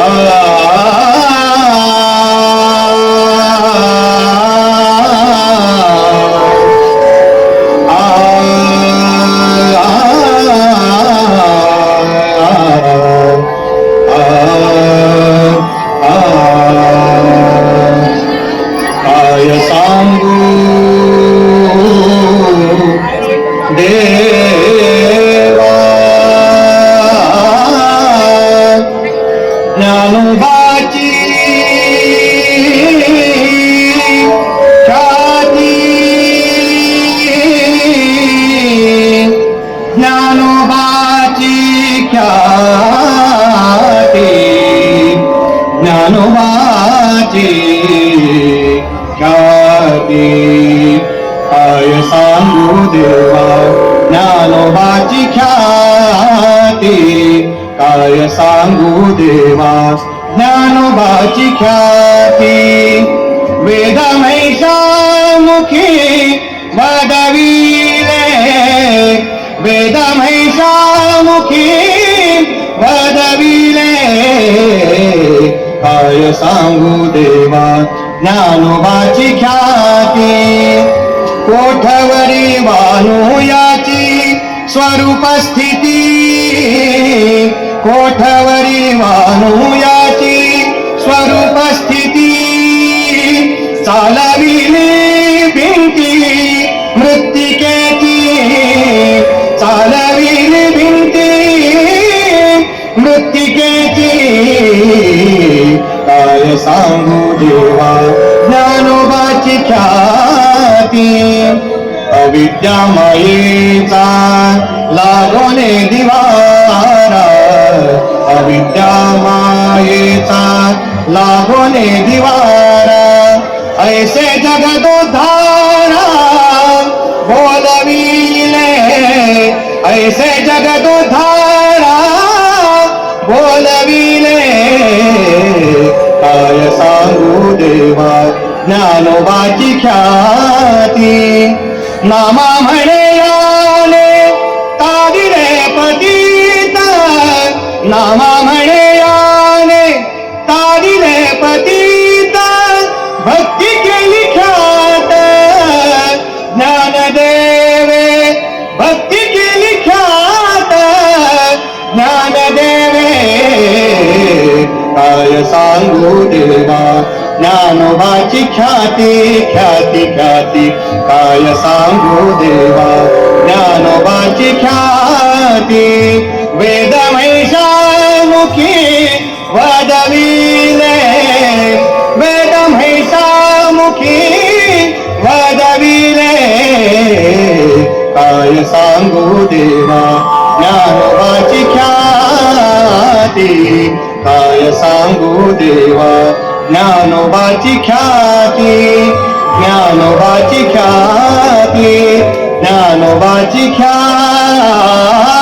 काय ख्याती ज्ञानोबाची ख्याती. काय सांगू देवा ज्ञानोबाची ख्याती. काय सांगू देवा ज्ञानोबाची ख्याती. वेद मुखी वदविले वेद काय सांगू देवा? ज्ञानोबाची ख्याती. कोठवरी वानुयाची स्वरूप स्थिती. कोठवरी वानुयाची स्वरूप स्थिती. चालविली भिंती. सांगू देवा ज्ञानोबाची ख्याती. अविद्या मायेचा लागोने दिवारा अविद्या मायेचा लागोने दिवारा. ऐसे जगदोद्धारा बोलविले ऐसे जगद ज्ञानोबाची ख्याती. नामा म्हणे आले तादिले पतीत. नामा म्हणे आले तादिले पतीत. भक्ती केली ख्यात. ज्ञानदेवे भक्ती केली ख्यात. ज्ञानदेवे काय सांगू देवा. ज्ञानोबाची ख्याती ख्याती ख्याती. काय सांगू देवा? ज्ञानोबाची ख्याती. वेद मुखी वदविले. वेद मुखी वदविले. काय सांगू देवा? ज्ञानोबाची ख्याती. काय सांगू देवा? ज्ञानोबाची ख्याती ज्ञानोबाची ख्याती ज्ञानोबाची ख्याती.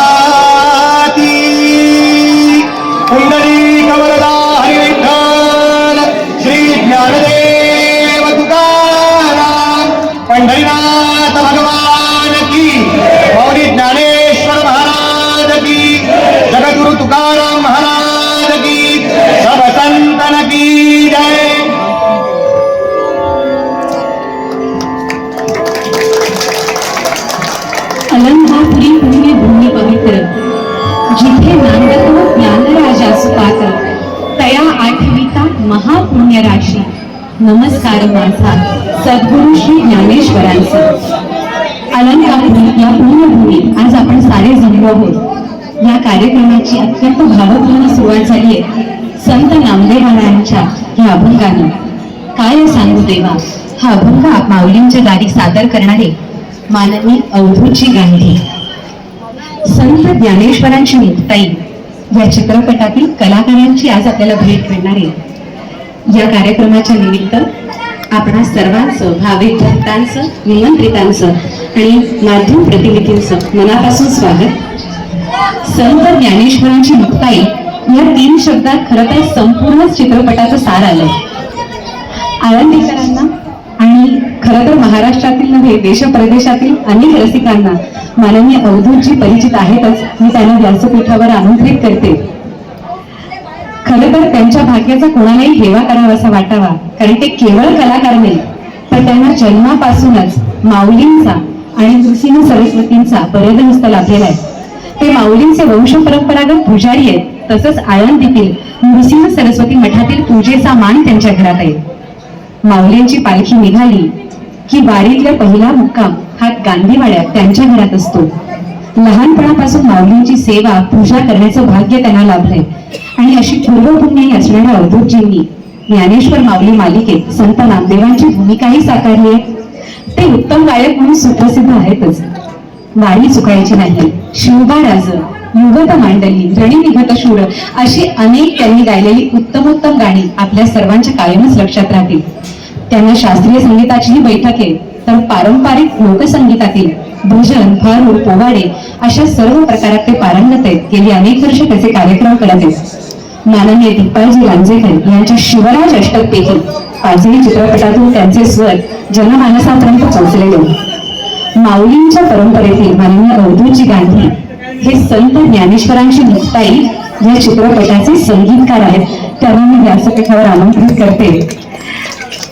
आठविता महापुण्य राशी नमस्कार माझा. सद्गुरु श्री ज्ञानेश्वरांचा. अलंकापुरी या पूर्णभूमीत आज आपण सारे जमलो आहोत. या कार्यक्रमाची अत्यंत भावपूर्ण सुरुवात झाली आहे. संत नामदेवांच्या या अभंगाने. काय हो सांगू देवा? हा अभंग माऊलींच्या दारी सादर करणारे माननीय अवधूची गांधी. संत ज्ञानेश्वरांची मुक्ताई या चित्रपटातील कलाकारांची आज आपल्याला भेट मिळणार आहे. या कार्यक्रमाच्या निमित्त आपणा सर्वांचं भाविक भक्तांचं निमंत्रितांचं आणि माध्यम प्रतिनिधींचं मनापासून स्वागत. संत ज्ञानेश्वरांची मुक्ताई या तीन शब्दात खरं तर संपूर्ण चित्रपटाचं सार आलं आळंदीकरांना आणि खरं तर महाराष्ट्रातील नव्हे देश प्रदेशातील अनेक रसिकांना माननीय अवधूतजी परिचित आहेतच. मी त्यांना व्यासपीठावर आमंत्रित करते. खरं त्यांच्या भाग्याचा कोणालाही हेवा करावा असा वाटावा कारण ते केवळ कलाकार नाही तर त्यांना जन्मापासूनच माऊलींचा आणि नृसिंह सरस्वतींचा बरेदहस्त लाभलेला आहे. ते माऊलींचे वंश परंपरागत पुजारी आहेत तसंच आळंदीतील नृसिंह सरस्वती मठातील पूजेचा मान त्यांच्या घरात आहे. माऊलींची पालखी निघाली की वारीतला पहिला मुक्काम हा गांधीवाड्यात त्यांच्या घरात असतो. लहानपणापासून माऊलींची सेवा पूजा करण्याचं भाग्य त्यांना लाभलंय. आणि अशी पूर्वपुण्याई असणाऱ्या अवधूतजींनी ज्ञानेश्वर माऊली मालिकेत संत नामदेवांची भूमिकाही साकारली आहे. ते उत्तम गायक म्हणून सुप्रसिद्ध आहेतच. वाणी चुकायची नाही. शिवबा राज युगत मांडली रणी निघत शूर अशी अनेक त्यांनी गायलेली उत्तमोत्तम गाणी आपल्या सर्वांच्या कायमच लक्षात राहतील. त्यांना शास्त्रीय संगीताचीही बैठक आहे तर पारंपरिक लोकसंगीतातील भजन भारूड पोवाडे अशा सर्व प्रकारात ते पारंगत आहेत. गेली अनेक वर्ष त्याचे कार्यक्रम करत आहेत. माननीय दीपाजी रांजेकर यांच्या शिवराज अष्टकपैकी पाचही चित्रपटातून त्यांचे स्वर जनमानसापर्यंत पोहोचलेले माऊलींच्या परंपरेतील माननीय अवधूजी गांधी हे संत ज्ञानेश्वरांची मुक्ताई या चित्रपटाचे संगीतकार आहेत. त्यांना मी व्यासपीठावर आमंत्रित करते.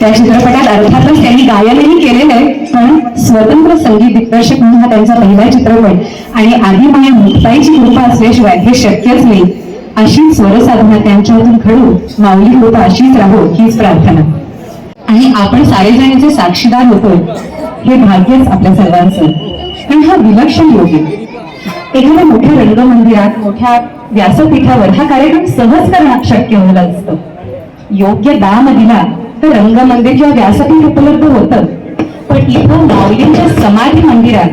त्या चित्रपटात अर्थातच त्यांनी गायनही केलेलं आहे. पण स्वतंत्र संगीत दिग्दर्शक म्हणून हा त्यांचा पहिला चित्रपट आणि आधी माझ्या मुक्ताईची कृपा असल्याशिवाय हे शक्यच नाही. अशी स्वरसाधना त्यांच्यातून घडू माऊली कृपा अशीच राहो हीच प्रार्थना. आणि आपण सारेजणांचे साक्षीदार होतो हे भाग्यच आपल्या सर्वांचं. पण हा विलक्षण योग आहे. एखाद्या मोठ्या रंगमंदिरात मोठ्या व्यासपीठावर हा कार्यक्रम सहज करणं शक्य होणार असतं. योग्य दाम दिला तर रंगमंदिर किंवा व्यासपीठ उपलब्ध होतं. पण इथं माऊलींच्या समाधी मंदिरात.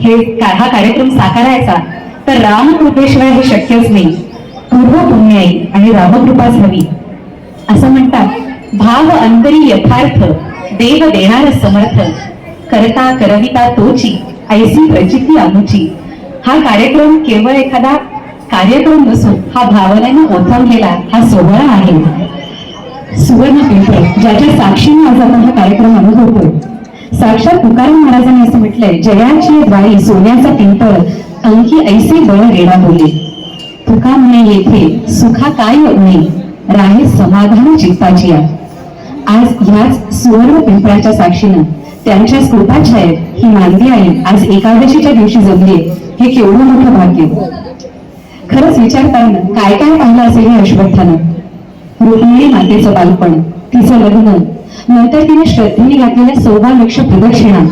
हे हा कार्यक्रम साकारायचा. तर रामकृपेशिवाय हे शक्यच नाही. पूर्व पुण्याई आणि रामकृपाच हवी. असं म्हणतात भाव अंतरी यथार्थ देव देणार समर्थ. करता करविता तोची ऐसी प्रचिती अनुची हा कार्यक्रम केवळ एखादा कार्यक्रम नसून हा भावनेने ओथंबलेला हा सोहळा आहे. सुवर्ण पिंपळ ज्याच्या साक्षीने आज आपण हा कार्यक्रम अनुभवतोय. साक्षात तुकाराम महाराजांनी असं म्हटलंय जयाची द्वारी सोन्याचा पिंपळ अंकी ऐसे बळ रेडा बोले. तुका म्हणे येथे सुखा काय नाही राहे समाधान चित्ताची आज ह्याच सुवर्ण पिंपळाच्या साक्षीनं त्यांच्या कृपाछायेत ही मानवी आई आज एकादशीच्या दिवशी जगली हे केवढं मोठं भाग्य. खरंच विचारताना काय काय पाहिलं असेल हे अश्वत्थानं रुक्मिणी मातेचं बालपण तिचं लग्न नंतर तिने श्रद्धेने घातलेल्या सव्वा लक्ष प्रदक्षिणा.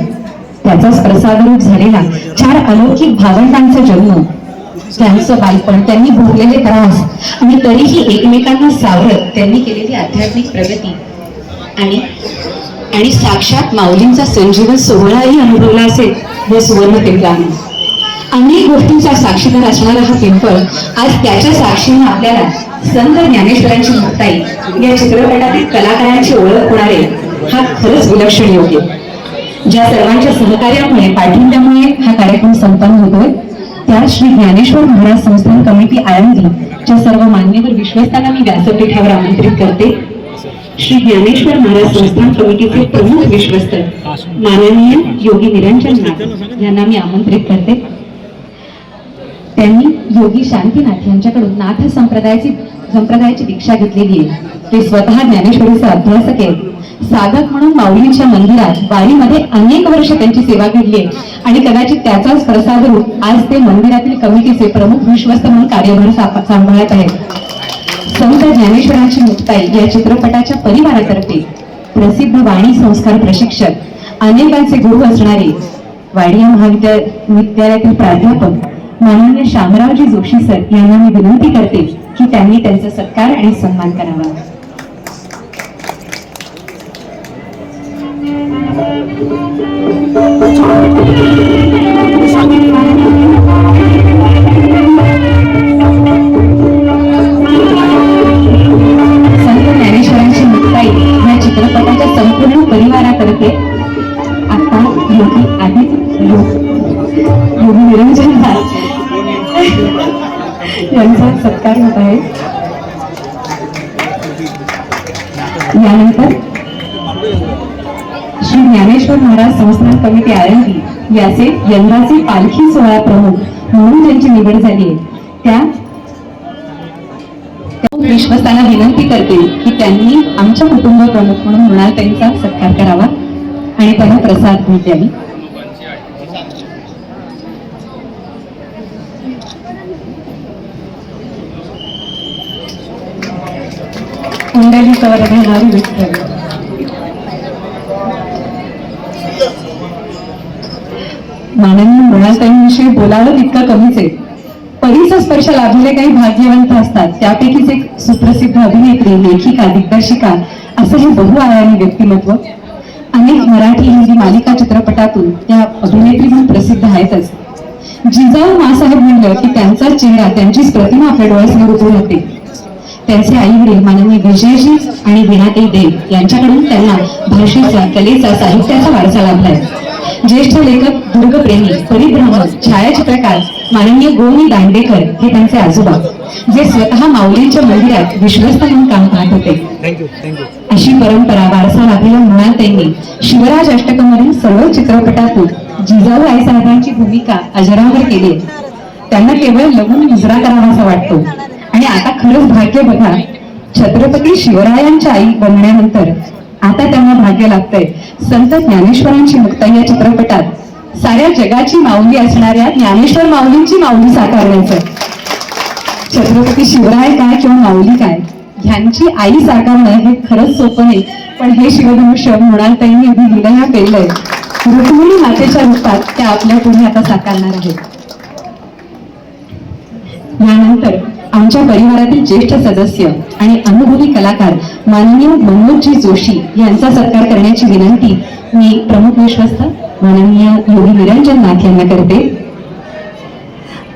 त्याचाच प्रसादरूप झालेला चार अलौकिक भावंडांचा जन्म. त्यांचं बालपण त्यांनी भोगलेले त्रास आणि तरीही एकमेकांना सावरत त्यांनी केलेली आध्यात्मिक प्रगती. आणि आणि साक्षात माऊलींचा संजीवन सोहळाही अनुभवला असेल हे सुवर्ण पिंपळाने अनेक गोष्टींचा साक्षीदार असणारा हा पिंपळ. आज त्याच्या साक्षीने आपल्याला संत ज्ञानेश्वरांची मुक्ताई या चित्रपटातील कलाकारांची ओळख होणारे हा खरंच विलक्षण योग्य ज्या सर्वांच्या सहकार्यामुळे पाठिंब्यामुळे हा कार्यक्रम संपन्न होतोय त्या श्री ज्ञानेश्वर महाराज संस्थान कमिटी आळंदी च्या सर्व मान्यवर विश्वस्तांना मी व्यासपीठावर आमंत्रित करते श्री ज्ञानेश्वर महाराज संस्थान कमिटीचे प्रमुख विश्वस्त माननीय योगी निरंजन नाथ यांना मी आमंत्रित करते. त्यांनी योगी शांतीनाथ यांच्याकडून नाथ संप्रदायाची संप्रदायाची दीक्षा घेतलेली आहे. ते स्वतः ज्ञानेश्वरीचे अभ्यासक आहेत. साधक म्हणून माऊलींच्या मंदिरात वारीमध्ये अनेक वर्ष त्यांची सेवा घडली आहे. आणि कदाचित त्याचाच प्रसाद रूप आज ते मंदिरातील कमिटीचे प्रमुख विश्वस्त म्हणून कार्यभार सांभाळत आहेत. संत ज्ञानेश्वरांची मुक्ताई या चित्रपटाच्या परिवारातर्फे प्रसिद्ध वाणी संस्कार प्रशिक्षक अनेकांचे गुरु असणारे वाडिया महाविद्या विद्यालयातील प्राध्यापक माननीय श्यामरावजी जोशी सर यांना मी विनंती करते की त्यांनी त्यांचा सत्कार आणि सन्मान करावा. आळंदी यंदाचे पालखी सोहळा प्रमुख म्हणून ज्यांची निवड झाली आहे. त्या विश्वस्तांना विनंती करते की त्यांनी आमच्या कुटुंब प्रमुख म्हणून त्यांचा सत्कार करावा आणि त्यांना प्रसाद भेट द्यावी. कुंडली कवर घेणारी विठ्ठल माननीय बोलावं तितकं कमीच आहे. परीचा स्पर्श लाभलेले काही भाग्यवंत असतात. त्यापैकीच एक सुप्रसिद्ध अभिनेत्री लेखिका दिग्दर्शिका असं हे बहुआयामी व्यक्तिमत्व. अनेक मराठी हिंदी मालिका चित्रपटातून त्या अभिनेत्री म्हणून प्रसिद्ध आहेतच. जिजाऊ मासाहेब म्हणलं की त्यांचा चेहरा त्यांचीच प्रतिमा आपल्या डोळ्यासमोर उभं राहते त्यांचे आई वडील माननीय विजयजी आणि वीणाताई देव यांच्याकडून त्यांना भाषेचा कलेचा साहित्याचा वारसा लाभलाय. ज्येष्ठ लेखक दुर्गप्रेमी परिभ्रमण छायाचित्रकार माननीय गोनी दांडेकर हे त्यांचे आजोबा जे स्वतः माऊलींच्या मंदिरात विश्वस्त म्हणून काम पाहत होते. अशी परंपरा वारसा लाभलेल्या मृणालताईंनी शिवराज अष्टकमधील सर्व चित्रपटातून जिजाऊ आईसाहेबांची भूमिका अजरावर केली. त्यांना केवळ लग्न मुजरा करावासा वाटतो. आणि आता खरंच भाग्य बघा छत्रपती शिवरायांच्या आई बनण्यानंतर आता त्यांना भाग्य लागतंय. संत ज्ञानेश्वरांची मुक्ता या चित्रपटात साऱ्या जगाची माऊली असणाऱ्या ज्ञानेश्वर माऊलींची माऊली साकारण्याचं. छत्रपती शिवराय काय किंवा माऊली काय? ह्यांची आई साकारणं हे खरंच सोपं नाही पण हे शिवधनुष्य मृणालताईंनी अगदी लिलया केलंय रुक्मिणी मातेच्या रूपात त्या आपल्या पुढे आता साकारणार आहेत. यानंतर आमच्या परिवारातील ज्येष्ठ सदस्य आणि अनुभवी कलाकार माननीय मनोजी जोशी यांचा सत्कार करण्याची विनंती मी प्रमुख विश्वस्त माननीय योगी निरंजन नाथ यांना करते.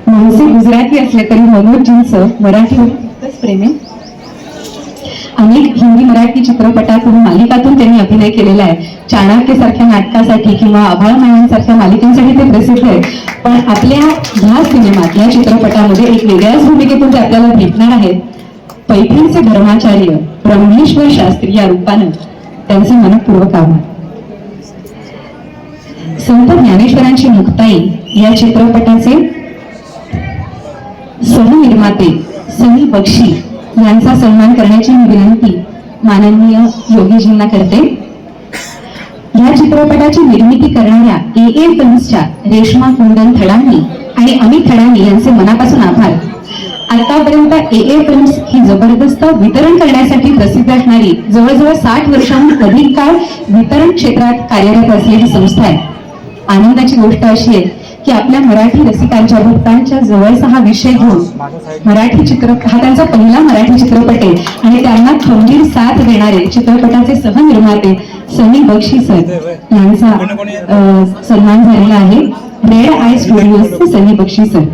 मनसे गुजराती असले तरी मनोजींचं मराठी तितकंच प्रेम आहे. अनेक हिंदी मराठी चित्रपटातून मालिकातून त्यांनी अभिनय केलेला आहे. चाणक्य सारख्या नाटकासाठी किंवा आभाळ मायांसारख्या मालिकांसाठी ते प्रसिद्ध आहेत. पण आपल्या ह्या सिनेमात या चित्रपटामध्ये एक वेगळ्याच भूमिकेतून ते आपल्याला भेटणार आहेत. पैठणचे धर्माचार्य ब्रह्मेश्वर शास्त्री या रूपानं त्यांचे मनपूर्वक आभार. संत ज्ञानेश्वरांची मुक्ताई या चित्रपटाचे सहनिर्माते सनी बक्षी यांचा सन्मान करण्याची मी विनंती माननीय योगीजींना करते. या चित्रपटाची निर्मिती करणाऱ्या ए ए फिल्म्सच्या रेश्मा कुंदन थडानी आणि अमित थडानी यांचे मनापासून आभार. आतापर्यंत ए ए फिल्म्स ही जबरदस्त वितरण करण्यासाठी प्रसिद्ध असणारी जवळजवळ साठ वर्षांहून अधिक काळ वितरण क्षेत्रात कार्यरत असलेली संस्था आहे. आनंदाची गोष्ट अशी आहे की आपल्या मराठी रसिकांच्या भक्तांच्या जवळचा हा विषय घेऊन मराठी चित्र हा त्यांचा पहिला मराठी चित्रपट आहे. आणि त्यांना खंबीर साथ देणारे चित्रपटाचे सहनिर्माते सनी बक्षी सर यांचा सन्मान झालेला आहे. रेड आय स्टुडिओचे सनी बक्षी सर.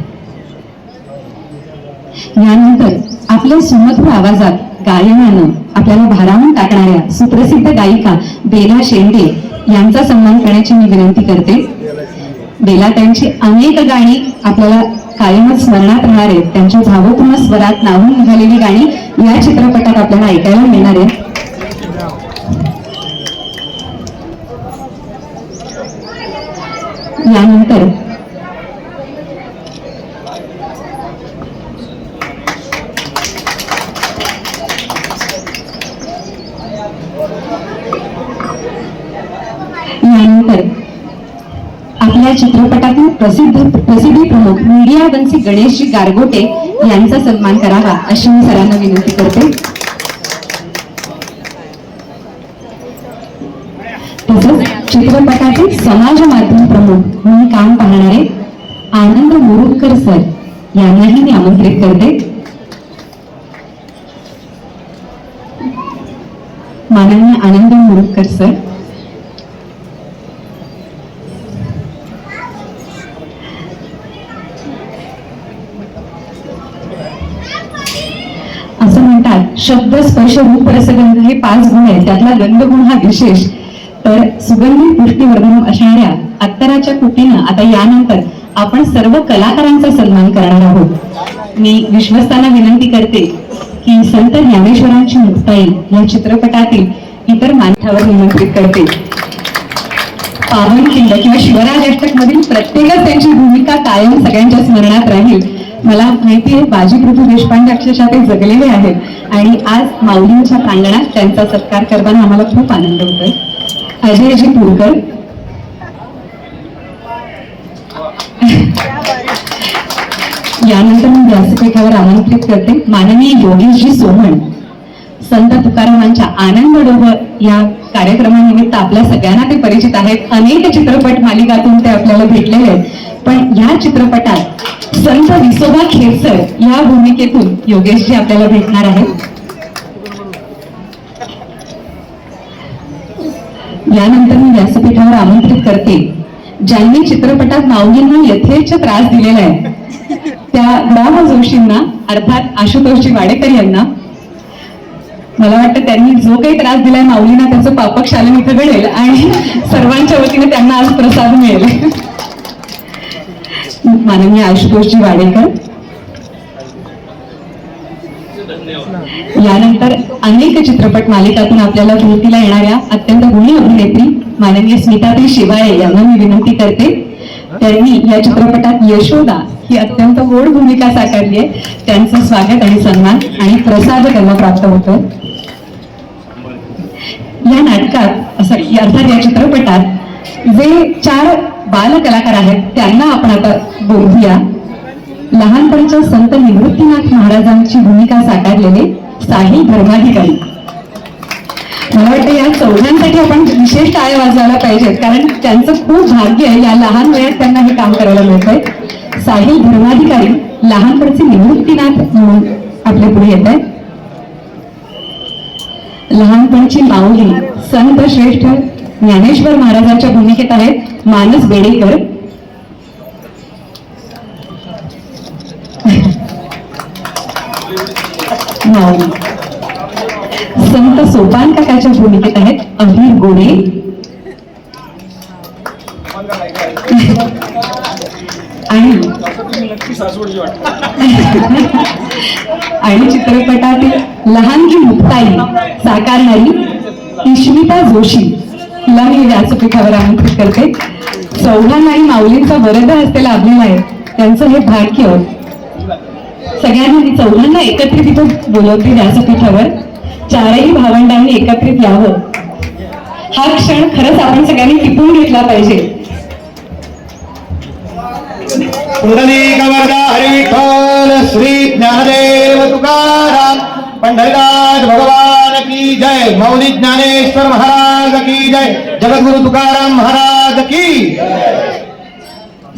यानंतर आपल्या सुमधुर आवाजात गायनानं आपल्याला भारावून टाकणाऱ्या सुप्रसिद्ध गायिका बेला शेंडे यांचा सन्मान करण्याची मी विनंती करते. बेला त्यांची अनेक गाणी आपल्याला कायमच स्मरणात राहणार आहेत. त्यांच्या भावपूर्ण स्वरात नावून निघालेली गाणी या चित्रपटात आपल्याला ऐकायला मिळणार आहेत. यानंतर या चित्रपटातील प्रसिद्ध प्रसिद्धी प्रमुख मीडिया वंशी गणेशजी गारगोटे यांचा सन्मान करावा अशी मी सरांना विनंती करते. तसंच चित्रपटाचे समाज माध्यम प्रमुख म्हणून काम पाहणारे आनंद मुरुदकर सर यांनाही मी आमंत्रित करते. माननीय आनंद मुरुडकर सर असं म्हणतात शब्द स्पर्श रूप रसगंध हे पाच गुण आहेत. त्यातला गंधगुण हा विशेष. तर सुगंधी पुष्टीवर्धन असणाऱ्या अत्तराच्या कुटीनं आता यानंतर आपण सर्व कलाकारांचा सन्मान करणार आहोत. मी विश्वस्तांना विनंती करते की संत ज्ञानेश्वरांची मुक्ताई या चित्रपटातील इतर मान्यावर निमंत्रित करते. पावन किंड किंवा शिवराज अष्टक मधील प्रत्येकच त्यांची भूमिका कायम सगळ्यांच्या स्मरणात राहील. मला माहिती आहे बाजी पृथ्वी देशपांडे अक्षरशः ते जगलेले आहेत. आणि आज माऊलींच्या प्रांगणात त्यांचा सत्कार करताना आम्हाला खूप आनंद होतोय. अजयजी पुरकर. यानंतर मी व्यासपीठावर आमंत्रित करते. माननीय योगेशजी सोमण संत तुकारामांच्या आनंद डोबर या कार्यक्रमानिमित्त आपल्या सगळ्यांना ते परिचित आहेत. अनेक चित्रपट मालिकातून ते आपल्याला भेटलेले आहेत. पण या चित्रपटात संत विसोबा खेरसर या भूमिकेतून योगेशजी आपल्याला भेटणार आहेत. यानंतर मी व्यासपीठावर आमंत्रित करते. ज्यांनी चित्रपटात माऊलींना यथेच त्रास दिलेला आहे त्या ग्राम जोशींना अर्थात आशुतोषजी वाडेकर यांना. मला वाटतं त्यांनी जो काही त्रास दिलाय माऊलींना त्याचं पापक शालन इथं घडेल आणि सर्वांच्या वतीने त्यांना आज प्रसाद मिळेल. माननीय आशुतोषजी वाडेकर. यानंतर अनेक चित्रपट मालिकातून आपल्याला भेटीला येणाऱ्या अत्यंत गुणी अभिनेत्री माननीय स्मिताताई शिवाळे यांना मी विनंती करते. त्यांनी या चित्रपटात यशोदा ही अत्यंत गोड भूमिका साकारली आहे. त्यांचं स्वागत आणि सन्मान आणि प्रसाद त्यांना प्राप्त होतो या नाटकात असं अर्थात या चित्रपटात जे चार बाल कलाकार आहेत त्यांना आपण आता बोलूया. लहानपणीच्या संत निवृत्तीनाथ महाराजांची भूमिका साकारलेले साहिल धर्माधिकारी. मला वाटतं या चौघांसाठी आपण विशेष टाळ्या वाजवायला पाहिजेत कारण त्यांचं खूप भाग्य आहे या लहान वयात त्यांना हे काम करायला मिळतंय. साहिल धर्माधिकारी लहानपणचे निवृत्तीनाथ म्हणून आपल्या पुढे येत आहेत. लहानपणची माऊली संत श्रेष्ठ ज्ञानेश्वर महाराजांच्या भूमिकेत आहेत. मानस बेडेकर संत सोपान काकाच्या भूमिकेत आहेत अभिर गोडे आणि आणि चित्रपटातील लहानगी मुक्ताई साकारणारी इश्मिता जोशी. हिला मी व्यासपीठावर आमंत्रित करते. चौघांना आणि माऊलींचा वरदा असलेला अभिनय आहे. त्यांचं हे भाग्य. सगळ्यांनी चौघांना एकत्रित इथं बोलवते व्यासपीठावर चारही भावंडांनी एकत्रित यावं. हा क्षण खरंच आपण सगळ्यांनी टिपून घेतला पाहिजे. श्री ज्ञानदेव तुकाराम पंढरीनाथ भगवान की जय. मौली ज्ञानेश्वर महाराज. महाराज की जय. जगद्गुरु तुकाराम महाराज की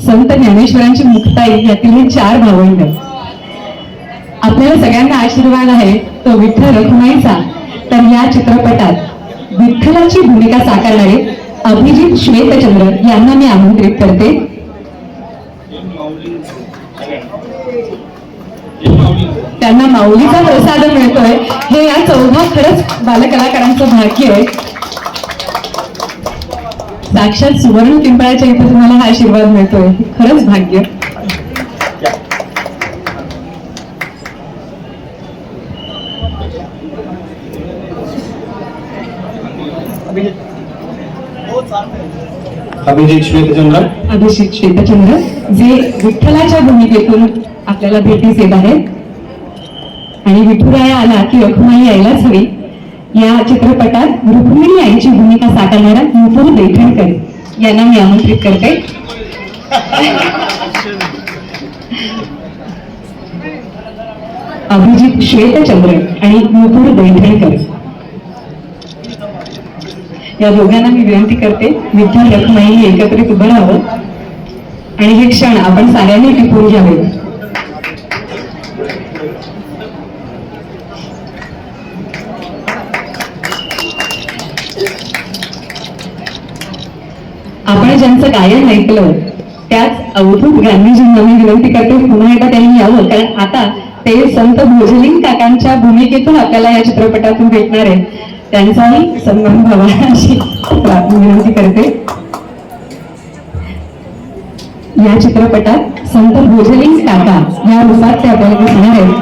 संत ज्ञानेश्वरांची मुक्ताई यातील हे चार भावंड. आपल्याला सगळ्यांना आशीर्वाद आहे तो विठ्ठल रखुमाईचा. तर या चित्रपटात विठ्ठलाची भूमिका साकारणारे अभिजित श्वेतचंद्र यांना मी आमंत्रित करते. त्यांना माऊलीचा प्रसाद मिळतोय. हे या चौघा खरंच बालकलाकारांचं भाग्य आहे. साक्षात सुवर्ण पिंपळाच्या इथे तुम्हाला हा आशीर्वाद मिळतोय. खरंच भाग्य. अभिजित श्वेतचंद्र. अभिषेक श्वेतचंद्र जे विठ्ठलाच्या भूमिकेतून आपल्याला भेटीस येत आहेत. आणि विठुराया आला की रखुमाई यायलाच हवी. या चित्रपटात रुक्मिणी आईची भूमिका साकारणारा नुपूर बैठणकर यांना मी आमंत्रित करते. अभिजित श्वेतचंद्र आणि नुपूर बैठणकर या दोघांना मी विनंती करते विद्या रखमाईने एकत्रित उभं राहावं. आणि हे क्षण आपण साऱ्यांनी टिपून घ्यावे आपण ज्यांचं गायन ऐकलं त्याच अवधूत गांधीजींना मी विनंती करते पुन्हा एकदा त्यांनी यावं. कारण आता ते संत भोजलिंग काकांच्या भूमिकेतून आपल्याला या चित्रपटातून भेटणार आहे त्यांचाही सन्मान व्हावा अशी विनंती करते. या चित्रपटात संत भोजलिंग काका या रूपात ते आपल्याला दिसणार आहेत.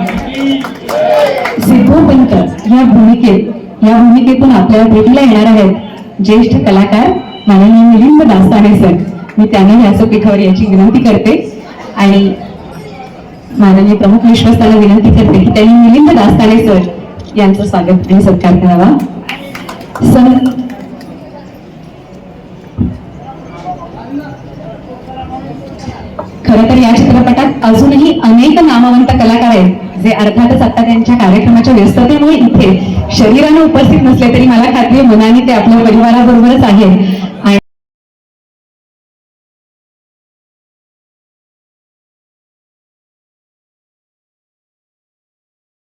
सिद्धोपंत या भूमिकेत या भूमिकेतून आपल्याला भेटीला येणार आहेत ज्येष्ठ कलाकार माननीय मिलिंद दास्ताने सर मी त्यांना व्यासपीठावर याची विनंती करते. आणि माननीय प्रमुख विश्वस्ताला विनंती करते की त्यांनी मिलिंद दास्ताने सर यांचं स्वागत आणि सत्कार करावा. सर खरं तर या चित्रपटात अजूनही अनेक नामवंत कलाकार आहेत. जे अर्थातच आता त्यांच्या कार्यक्रमाच्या व्यस्ततेमुळे इथे शरीराने उपस्थित नसले तरी मला खात्री मनाने ते आपल्या परिवाराबरोबरच आहेत